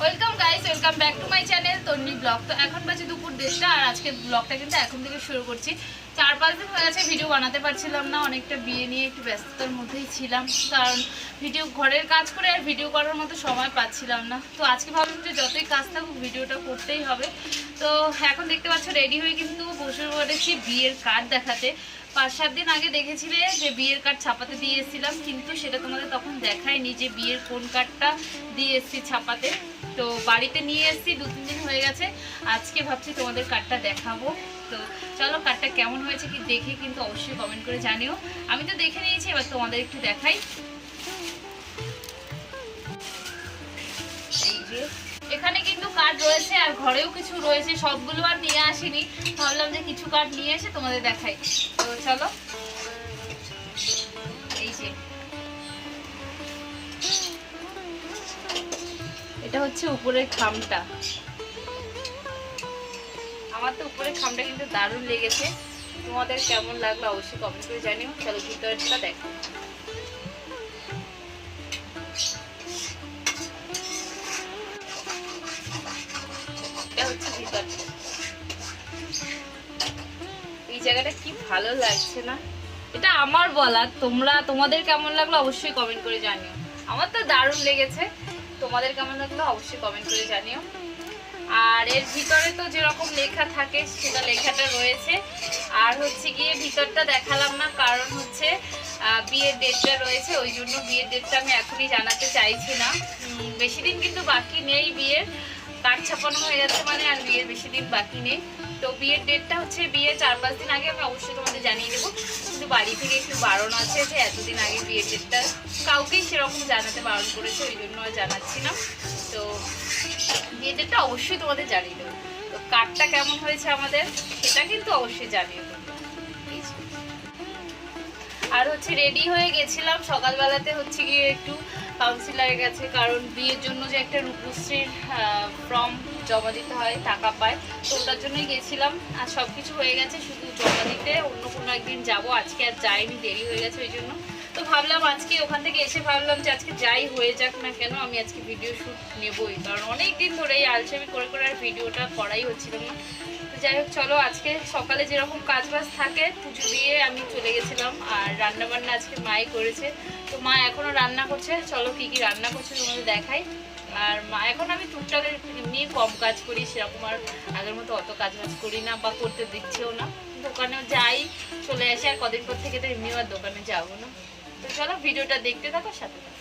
Welcome guys welcome back to my channel Tonni blog তো এখন বাজে দুপুর দেড়টা, আর আজকে ব্লগটা কিন্তু এখন থেকে শুরু করছি। চার পাঁচ দিন হয়ে গেছে ভিডিও বানাতে পারছিলাম না, অনেকটা বিয়ে নিয়ে একটু ব্যস্ততার মধ্যেই ছিলাম। কারণ ভিডিও ঘরের কাজ করে আর ভিডিও করার মতো সময় পাচ্ছিলাম না। তো আজকে ভাবলাম যে যতই কাজ থাকুক ভিডিওটা করতেই হবে। তো এখন দেখতে পাচ্ছ রেডি হয়ে কিন্তু বসে পড়েছি বিয়ের কার্ড দেখাতে। পাঁচ সাত দিন আগে দেখেছিলে যে বিয়ের কার্ড ছাপাতে দিয়ে এসেছিলাম, কিন্তু সেটা তোমাদের তখন দেখায়নি যে বিয়ের কোন কার্ডটা দিয়ে এসেছি ছাপাতে। তো বাড়িতে নিয়ে এসেছি দু তিন দিন হয়ে গেছে। আজকে ভাবছি তোমাদের কার্ডটা দেখাবো। তো চলো কার্ডটা কেমন হয়েছে কি দেখে কিন্তু অবশ্যই কমেন্ট করে জানিও। আমি তো দেখে নিয়েছি, এবার তোমাদের একটু দেখাই। এই যে, এখানে কিন্তু কার্ড রয়েছে আর ঘরেও কিছু রয়েছে, সবগুলো আর নিয়ে আসিনি। ভাবলাম যে কিছু কার্ড নিয়ে এসে তোমাদের দেখাই। তো চলো। এই যে, এটা হচ্ছে উপরের খামটা। আমার তো উপরের খামটা কিন্তু দারুণ লেগেছে। তোমাদের কেমন লাগল অবশ্যই কমেন্ট করে জানিও। চলো ভিতরটা দেখো। এই জায়গাটা কি ভালো লাগছে না? এটা আমার বলা। তোমরা, তোমাদের কেমন লাগল অবশ্যই কমেন্ট করে জানিও। আমার তো দারুণ লেগেছে। তোমাদের কেমন লাগল অবশ্যই কমেন্ট করে জানিও। আর এর ভিতরে তো যেরকম লেখা থাকে, সেটা লেখাটা রয়েছে। আর হচ্ছে গিয়ে ভিতরটা দেখালাম না, কারণ হচ্ছে বিয়ের ডেটটা রয়েছে, ওই জন্য বিয়ের ডেটটা আমি এখনই জানাতে চাইছি না। বেশি দিন কিন্তু বাকি নেই বিয়ের। কার্ড ছাপানো হয়ে যাচ্ছে মানে আর বিয়ের বেশি দিন বাকি নেই। তো বিয়ের ডেটটা হচ্ছে বিয়ে চার পাঁচ দিন আগে আমি অবশ্যই তোমাদের জানিয়ে দেবো। বাড়ি থেকে একটু বারণ আছে যে এতদিন আগে বিয়ে ডেটটা কাউকেই সেরকম জানাতে বারণ করেছে, ওই জন্য আর জানাচ্ছি না। তো বিয়ে ডেটটা অবশ্যই তোমাদের জানিয়ে দেবো। তো কার্ডটা কেমন হয়েছে আমাদের, সেটা কিন্তু অবশ্যই জানিয়ে দেবো। আর হচ্ছে রেডি হয়ে গেছিলাম, সকালবেলাতে হচ্ছে গিয়ে একটু কাউন্সিলারের কাছে, কারণ বিয়ের জন্য যে একটা রূপশ্রীর ফর্ম জমা দিতে হয়, টাকা পায়, তো ওটার জন্যই গেছিলাম। আর সব কিছু হয়ে গেছে, শুধু জমা দিতে, অন্য কোনো একদিন যাব। আজকে আর যাইনি, দেরি হয়ে গেছে ওই জন্য। তো ভাবলাম আজকে ওখান থেকে এসে ভাবলাম যে আজকে যাই, হয়ে যাক না কেন, আমি আজকে ভিডিও শ্যুট নেবই। কারণ অনেক দিন ধরে এই আলসামি করে করে আর ভিডিওটা করাই হচ্ছিল না। যাই হোক, চলো আজকে সকালে যেরকম কাজ বাজ থাকে, পুজো দিয়ে আমি চলে গেছিলাম। আর রান্না বান্না আজকে মাই করেছে। তো মা এখনও রান্না করছে। চলো কি কি রান্না করছে তোমাদের দেখাই। আর মা এখন আমি টুকটাক এমনি কম কাজ করি সেরকম আর আগের মতো অত কাজ বাজ করি না বা করতে দিচ্ছেও না। দোকানেও যাই চলে আসি আর কদিন পর থেকে তো এমনিও আর দোকানে যাব না। তো চলো ভিডিওটা দেখতে থাকো সাথে থাকো।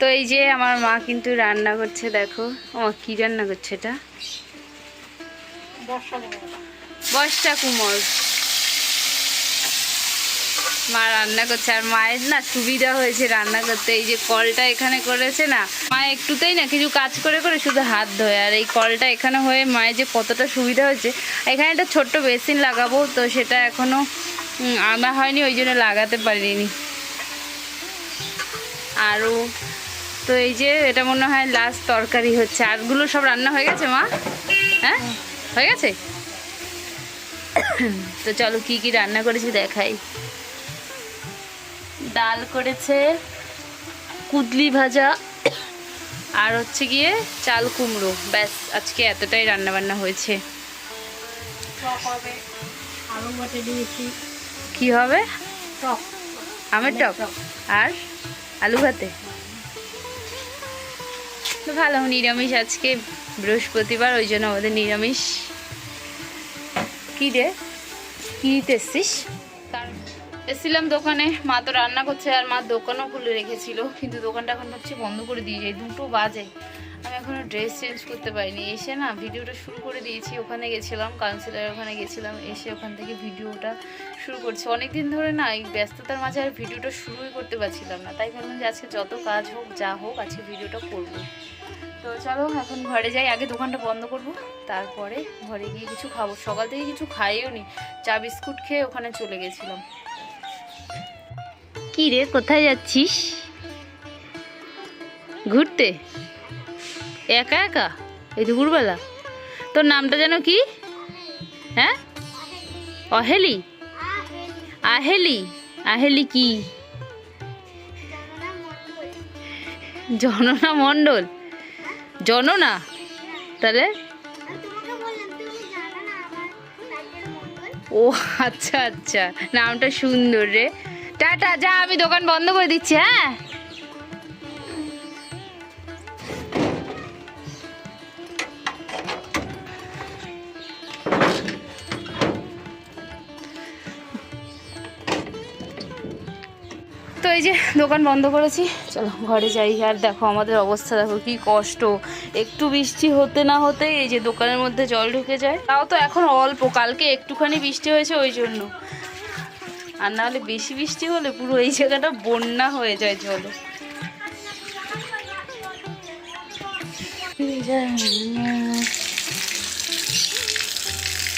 তো এই যে আমার মা কিন্তু রান্না করছে দেখো। ও কি রান্না করছে এটা? বর্ষা কুমোর মা রান্না করছে আর মায়ের না সুবিধা হয়েছে রান্না করতে। এই যে কলটা এখানে করেছে না মা একটুতেই না কিছু কাজ করে করে শুধু হাত ধোয়। আর এই কলটা এখানে হয়ে মায়ের যে কতটা সুবিধা হয়েছে এখানে একটা ছোট্ট বেসিন লাগাবো তো সেটা এখনও উম, আনা হয়নি ওই জন্য লাগাতে পারিনি। আরও তো এই যে এটা মনে হয় লাস্ট তরকারি হচ্ছে। আরগুলো সব রান্না হয়ে গেছে মা? হ্যাঁ? হয়ে গেছে? তো চলো কি কি রান্না করেছি দেখাই। ডাল করেছে, কুদলি ভাজা, আর হচ্ছে গিয়ে চাল কুমড়ো। ব্যাস, আজকে এতটাই রান্না বান্না হয়েছে। কি হবে? আমের টক? আর আলু ভাতে? ভালো, নিরামিষ আজকে বৃহস্পতিবার, ওই জন্য আমাদের নিরামিষ। কি রে? কি নিতে এসছিস? এসেছিলাম দোকানে। মা তো রান্না করছে আর মা দোকানও খুলে রেখেছিল। কিন্তু দোকানটা এখন ভাবছি বন্ধ করে দিয়ে যাই দুটো বাজে। আমি এখনও ড্রেস চেঞ্জ করতে পারিনি। এসে না ভিডিওটা শুরু করে দিয়েছি। ওখানে গেছিলাম কাউন্সিলার ওখানে গেছিলাম। এসে ওখান থেকে ভিডিওটা শুরু করছি। অনেক দিন ধরে না এই ব্যস্ততার মাঝে আর ভিডিওটা শুরুই করতে পারছিলাম না। তাই ভাবলাম যে আজকে যত কাজ হোক, যা হোক, আজকে ভিডিওটা করব। তো চলো, এখন ঘরে যাই। আগে দোকানটা বন্ধ করব। তারপরে ঘরে গিয়ে কিছু খাব। সকাল থেকে কিছু খাইও নি চা, বিস্কুট খেয়ে ওখানে চলে গেছিলাম। কি রে? কোথায় যাচ্ছিস? ঘুরতে? একা একা? এই দুপুরবেলা? তোর নামটা যেন কি? হ্যাঁ? অহেলি? আহেলি? আহেলি কি? জননা মণ্ডল। জননা? তাহলে? ও আচ্ছা আচ্ছা। নামটা সুন্দর রে। টাটা, যা, আমি দোকান বন্ধ করে দিচ্ছি হ্যাঁ? তো এই যে দোকান বন্ধ করেছি, চলো ঘরে যাই। আর দেখো আমাদের অবস্থা, দেখো কি কষ্ট। একটু বৃষ্টি হতে না হতে এই যে দোকানের মধ্যে জল ঢুকে যায়। তাও তো এখন অল্প, কালকে একটুখানি বৃষ্টি হয়েছে ওই জন্য। আর না হলে বেশি বৃষ্টি হলে পুরো এই জায়গাটা বন্যা হয়ে যায় জলে।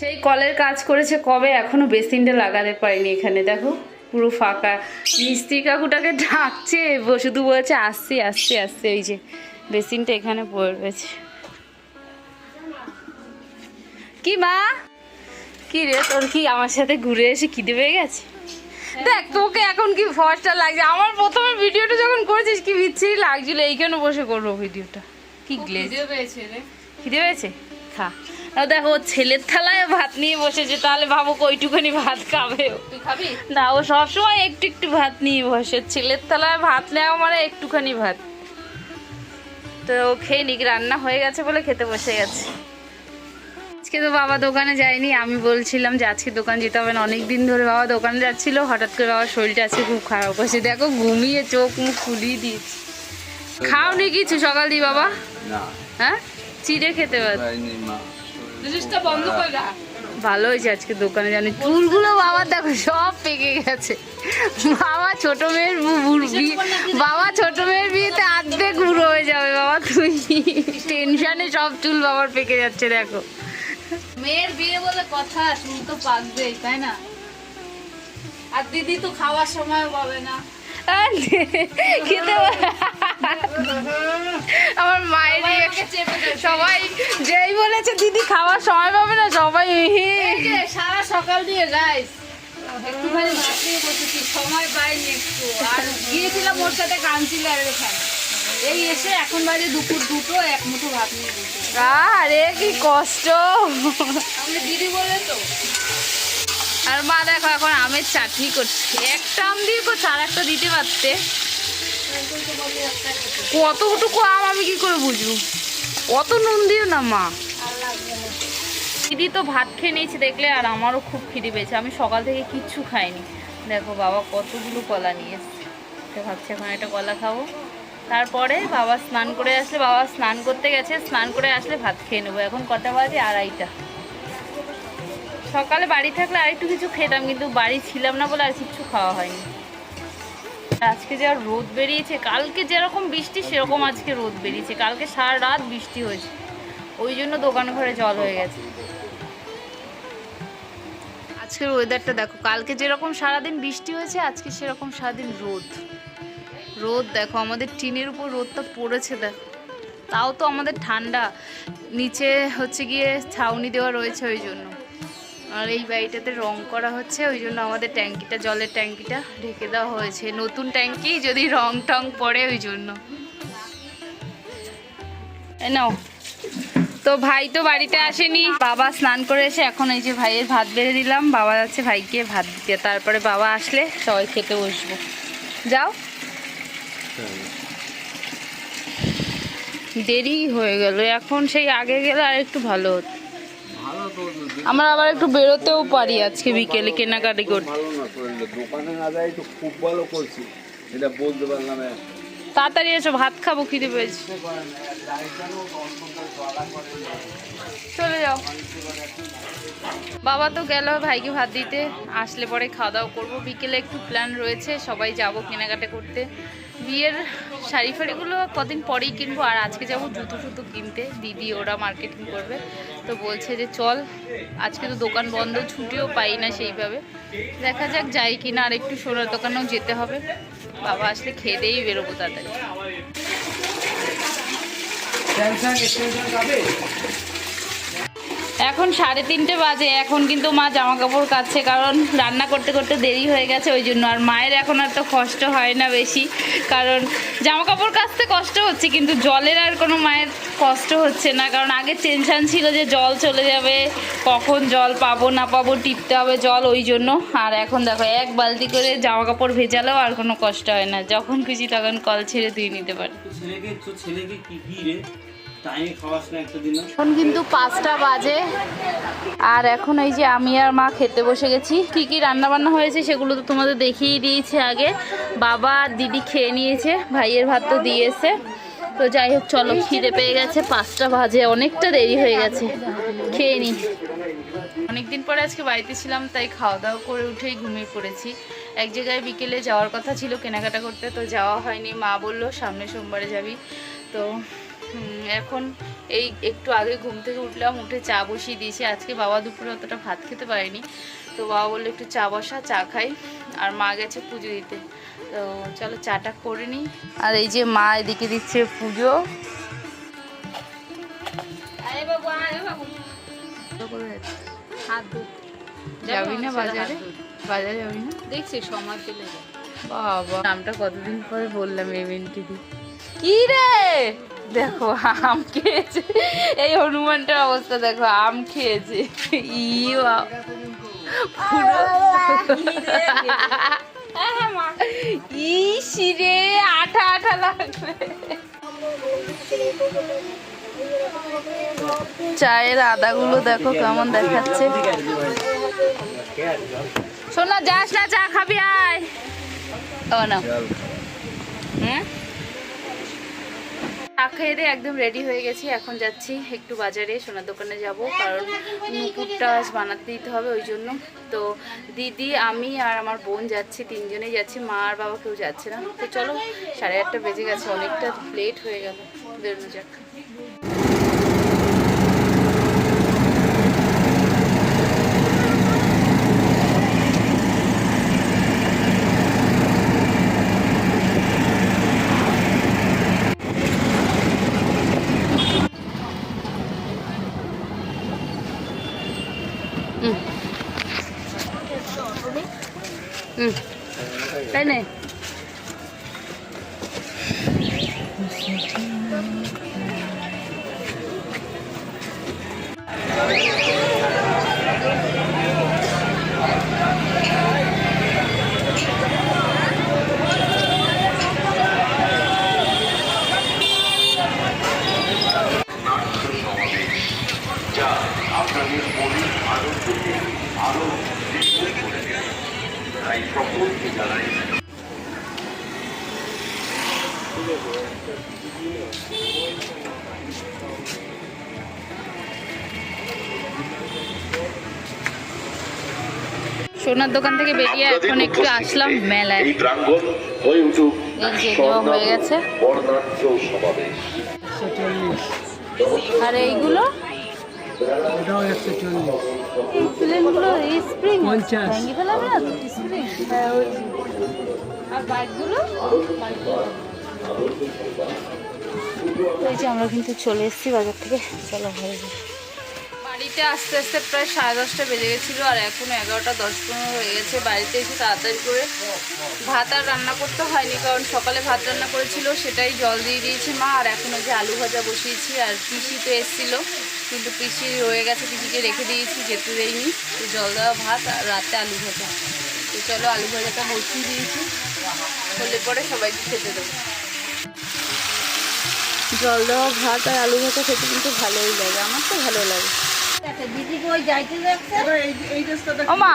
সেই কলের কাজ করেছে কবে? এখনও বেসিনটা লাগাতে পারিনি এখানে, দেখো, পুরো ফাঁকা। মিস্ত্রি কাকুটাকে ডাকছে শুধু বলছে, আসছে আসছে আসছে। ওই যে, বেসিনটা এখানে পড়ে রয়েছে। কি মা? কি রে, তোর কি আমার সাথে ঘুরে এসে খিদে পেয়ে গেছে? দেখ তোকে এখন কি ফসটা লাগছে? আমার প্রথমে ভিডিওটা যখন করেছিস কি বিচ্ছিরি লাগছিল। এইখানে বসে করব ভিডিওটা? কি গ্লেজ। খিদে পেয়েছে খা দেখো ছেলের থালায় ভাত নিয়ে বসেছে তাহলে ভাবো কইটুখানি ভাত খাবে? না ও সবসময় একটু একটু ভাত নিয়ে বসে। ছেলের থালায় ভাত নেওয়া মানে একটুখানি ভাত। তো ও খেয়ে নিক রান্না হয়ে গেছে বলে খেতে বসে গেছে। আজকে তো বাবা দোকানে যায়নি আমি বলছিলাম যে আজকে দোকান যেতে হবে না। অনেক দিন ধরে বাবা দোকানে যাচ্ছিল হঠাৎ করে বাবার শরীরটা আজকে খুব খারাপ হয়েছে। দেখো ঘুমিয়ে চোখ মুখ ফুলিয়ে দিয়েছে। খাওনি কিছু সকাল দিয়ে বাবা? হ্যাঁ? চিড়ে খেতে বন্ধ ভালো হয়েছে আজকে দোকানে জানি চুলগুলো বাবা দেখো সব পেকে গেছে। বাবা ছোট মেয়ের বিয়ে বাবা ছোট মেয়ের বিয়েতে আর্ধেক বুড়ো হয়ে যাবে বাবা। তুই টেনশনে সব চুল বাবার পেকে যাচ্ছে দেখো। মেয়ের বিয়ে বলে কথা চুল তো পাকবেই তাই না? আর দিদি তো খাওয়ার সময় পাবে না। খেতে আমার মায়ের সবাই যেই বলেছে দিদি খাওয়ার সময় পাবে না সবাই সারা সকাল দিয়ে একটুখানি বসেছি সময় পাইনি একটু। আর গিয়েছিলাম ওর সাথে এখানে। এই এসে এখন বাজে দুপুর দুটো এক মুঠো ভাত নিয়ে আরে কি কষ্ট। দিদি বলে তো। আর মা দেখো এখন আমের চাটনি করছে। একটা আম দিয়ে করছে আর একটা দিতে পারতে। কতটুকু আম আমি কি করে বুঝব? অত নুন দিও না মা। দিদি তো ভাত খেয়ে নিয়েছে দেখলে আর আমারও খুব খিদে পেয়েছে। আমি সকাল থেকে কিচ্ছু খাইনি। দেখো বাবা কতগুলো কলা নিয়ে এসছে। ভাবছি এখন একটা কলা খাব। তারপরে বাবা স্নান করে আসলে, বাবা স্নান করতে গেছে, স্নান করে আসলে ভাত খেয়ে নেব। এখন কটা বাজে? আড়াইটা। সকালে বাড়ি থাকলে আরেকটু কিছু খেতাম, কিন্তু বাড়ি ছিলাম না বলে আর কিছু খাওয়া হয়নি। আজকে যা রোদ বেরিয়েছে, কালকে যেরকম বৃষ্টি, সেরকম আজকে রোদ বেরিয়েছে। কালকে সারা রাত বৃষ্টি হয়েছে। ওই জন্য দোকান ঘরে জল হয়ে গেছে। আজকের ওয়েদারটা দেখো, কালকে যেরকম সারাদিন বৃষ্টি হয়েছে, আজকে সেরকম সারাদিন রোদ। রোদ, দেখো আমাদের টিনের উপর রোদটা পড়েছে, দেখো। তাও তো আমাদের ঠান্ডা। নিচে হচ্ছে গিয়ে ছাউনি দেওয়া রয়েছে ওই জন্য। আর এই বাড়িটাতে রং করা হচ্ছে, ওই জন্য আমাদের ট্যাঙ্কিটা, জলের ট্যাঙ্কিটা ঢেকে দেওয়া হয়েছে। নতুন ট্যাঙ্কি, যদি রং টং পড়ে ওই জন্য। নাও। তো ভাই তো বাড়িতে আসেনি। বাবা স্নান করে এসে এখন এই যে ভাইয়ের ভাত বেড়ে দিলাম। বাবা যাচ্ছে ভাইকে ভাত দিতে। তারপরে বাবা আসলে সবাই খেতে বসবো। যাও। দেরি হয়ে গেল। এখন সেই আগে গেলে আর একটু ভালো হতো। আমরা আবার একটু বেরোতেও পারি আজকে বিকেলে কেনাকাটি করতে। ভালো না শরীরটা দোকানে না যাই তো খুব ভালো করছি। এটা বলতে পারলাম তাড়াতাড়ি এসো ভাত খাব খিদে পেয়েছি। চলে যাও। বাবা তো গেল ভাইকে ভাত দিতে। আসলে পরে খাওয়া দাওয়া করব। বিকেলে একটু প্ল্যান রয়েছে, সবাই যাব কেনাকাটা করতে। বিয়ের শাড়ি ফাড়িগুলো কদিন পরেই কিনবো, আর আজকে যাব জুতো টুতো কিনতে। দিদি ওরা মার্কেটিং করবে। তো বলছে যে চল, আজকে তো দোকান বন্ধ, ছুটিও পাই না সেইভাবে। দেখা যাক যাই কিনা, আর একটু সোনার দোকানেও যেতে হবে। বাবা আসলে খেয়ে দিয়েই বেরোবো তাড়াতাড়ি। এখন সাড়ে তিনটে বাজে, এখন কিন্তু মা জামা কাপড় কাচ্ছে কারণ রান্না করতে করতে দেরি হয়ে গেছে, ওই জন্য আর মায়ের এখন আর তো কষ্ট হয় না বেশি। কারণ জামা কাপড় কাচতে কষ্ট হচ্ছে, কিন্তু জলের আর কোনো মায়ের কষ্ট হচ্ছে না। কারণ আগে টেনশন ছিল যে জল চলে যাবে, কখন জল পাবো না পাবো, টিপতে হবে জল, ওই জন্য। আর এখন দেখো, এক বালতি করে জামা কাপড় ভেজালেও আর কোনো কষ্ট হয় না। যখন খুশি তখন কল ছেড়ে ধুয়ে নিতে পারে। ছেলেকে ছেলেকে কি রে? এখন কিন্তু পাঁচটা বাজে। আর এখন এই যে আমি আর মা খেতে বসে গেছি। কি কি রান্না বান্না হয়েছে সেগুলো তো তোমাদের দেখিয়ে দিয়েছি আগে। বাবা আর দিদি খেয়ে নিয়েছে, ভাইয়ের ভাত তো দিয়েছে। তো যাই হোক, চলো, খিদে পেয়ে গেছে। পাঁচটা বাজে, অনেকটা দেরি হয়ে গেছে। খেয়ে নি। অনেকদিন পরে আজকে বাড়িতে ছিলাম, তাই খাওয়া দাওয়া করে উঠেই ঘুমিয়ে পড়েছি। এক জায়গায় বিকেলে যাওয়ার কথা ছিল, কেনাকাটা করতে, তো যাওয়া হয়নি। মা বলল সামনে সোমবারে যাবি। তো এখন এই একটু আগে ঘুম থেকে উঠলাম উঠে চা বসিয়ে দিয়েছি। আজকে বাবা দুপুরে অতটা ভাত খেতে পারেনি। তো বাবা বলল একটু চা বসা চা খাই। আর মা গেছে পুজো দিতে। তো চলো চাটা করে নিই। আর এই যে মা এদিকে দিচ্ছে পুজো। যাবি না বাজারে? বাজারে যাবি না? দেখছি সময়। বাবা। নামটা কতদিন পরে বললাম এমএনটি দি কি রে? দেখো, আম খেয়েছে। এই হনুমানটার অবস্থা, দেখো, আম খেয়েছে। ই বাবা। পুরো আঠা আঠা লাগবে। চায়ের আদাগুলো দেখো কেমন দেখাচ্ছে। শোনা যাস না, চা খাবি, আয়। ও, না। হুম? চা খেয়ে দিয়ে একদম রেডি হয়ে গেছি। এখন যাচ্ছি একটু বাজারে, সোনার দোকানে যাব, কারণ নুপুরটা বানাতে দিতে হবে ওই জন্য। তো দিদি, আমি আর আমার বোন যাচ্ছি, তিনজনেই যাচ্ছি, মা আর বাবা কেউ যাচ্ছে না। তো চলো, সাড়ে আটটা বেজে গেছে, অনেকটা লেট হয়ে গেল। বেরোনো যাক। হুম তাই সোনার দোকান থেকে বেরিয়ে এখন একটু আসলাম মেলায়। এই প্রাঙ্গণ হয়ে উঠুক হয়ে গেছে। বর্ণাঢ্য সমাবেশ আর এইগুলো প্লেনগুলো স্প্রিং ভেঙে ফেলাবে না? স্প্রিং আর বাইকগুলো এই যে আমরা কিন্তু চলে এসেছি বাজার থেকে। চলো বাড়িতে আস্তে আস্তে প্রায় সাড়ে দশটা বেজে গেছিল আর এখন এগারোটা দশ পনেরো হয়ে গেছে। বাড়িতে এসে তাড়াতাড়ি করে ভাত আর রান্না করতে হয়নি কারণ সকালে ভাত রান্না করেছিল সেটাই জল দিয়ে দিয়েছি মা। আর এখনও যে আলু ভাজা বসিয়েছি আর পিসি তো এসেছিল। কিন্তু পিসি রয়ে গেছে পিসিকে রেখে দিয়েছি যেতে দেয়নি তো জল দেওয়া ভাত আর রাতে আলু ভাজা। তো চলো আলু ভাজাটা বসিয়ে দিয়েছি। হলে পরে সবাইকে খেতে দেবো। জল দেওয়া ভাত আর আলু ভাজা খেতে কিন্তু ভালোই লাগে আমার তো ভালো লাগে। দিদি ওই যাইতে যাচ্ছে? ও মা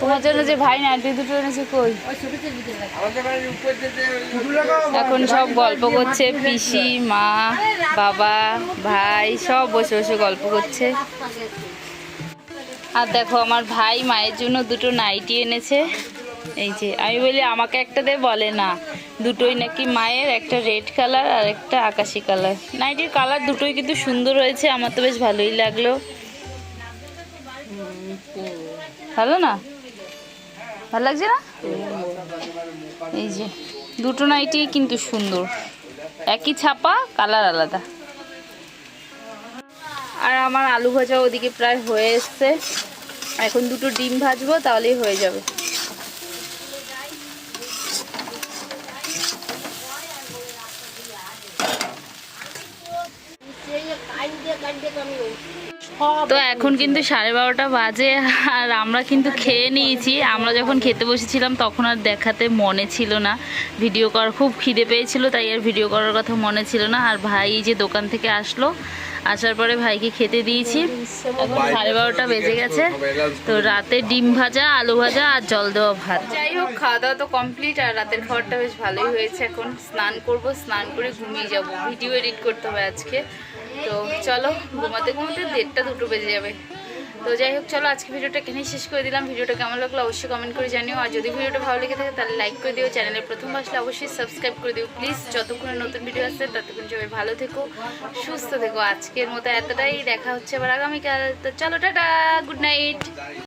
তোমার জন্য যে ভাই নাইটি দুটো এনেছে কই? এখন সব গল্প করছে পিসি, মা, বাবা, ভাই, সব বসে বসে গল্প করছে। আর দেখো, আমার ভাই মায়ের জন্য দুটো নাইটি এনেছে। এই যে, আমি বলি, আমাকে একটা দে বলে না, দুটোই নাকি মায়ের, একটা রেড কালার আর একটা আকাশি কালার। নাইটির কালার দুটোই কিন্তু সুন্দর হয়েছে, আমার তো বেশ ভালোই লাগল। ভালো না? ভালো লাগছে না? এই যে, দুটো নাইটি কিন্তু সুন্দর। একই ছাপা, কালার আলাদা। আর আমার আলু ভাজা ওদিকে প্রায় হয়ে এসছে। এখন দুটো ডিম ভাজবো, তাহলেই হয়ে যাবে। তো এখন কিন্তু সাড়ে বারোটা বাজে, আর আমরা কিন্তু খেয়ে নিয়েছি। আমরা যখন খেতে বসেছিলাম তখন আর দেখাতে মনে ছিল না। ভিডিও করার খুব খিদে পেয়েছিল, তাই আর ভিডিও করার কথা মনে ছিল না। আর ভাই যে দোকান থেকে আসলো, আসার পরে ভাইকে খেতে দিয়েছি। সাড়ে বারোটা বেজে গেছে। তো রাতে ডিম ভাজা, আলু ভাজা আর জল দেওয়া ভাত। যাই হোক, খাওয়া দাওয়া তো কমপ্লিট, আর রাতের খাবারটা বেশ ভালোই হয়েছে এখন। স্নান করব, স্নান করে ঘুমিয়ে যাব। ভিডিও এডিট করতে হবে আজকে। তো চলো ঘুমাতে ঘুমাতে দেড়টা দুটো বেজে যাবে। তো যাই হোক, চলো আজকে ভিডিওটা এখানেই শেষ করে দিলাম। ভিডিওটা কেমন লাগল অবশ্যই কমেন্ট করে জানিও। আর যদি ভিডিওটা ভালো লেগে থাকে, তাহলে লাইক করে দিও। চ্যানেলে প্রথম আসলে অবশ্যই সাবস্ক্রাইব করে দিও। প্লিজ যতক্ষণে নতুন ভিডিও আসছে ততক্ষণ সবাই ভালো থেকো, সুস্থ থেকো। আজকের মতো এতটাই। দেখা হচ্ছে আবার আগামীকাল। তো চলো, টাটা। Good night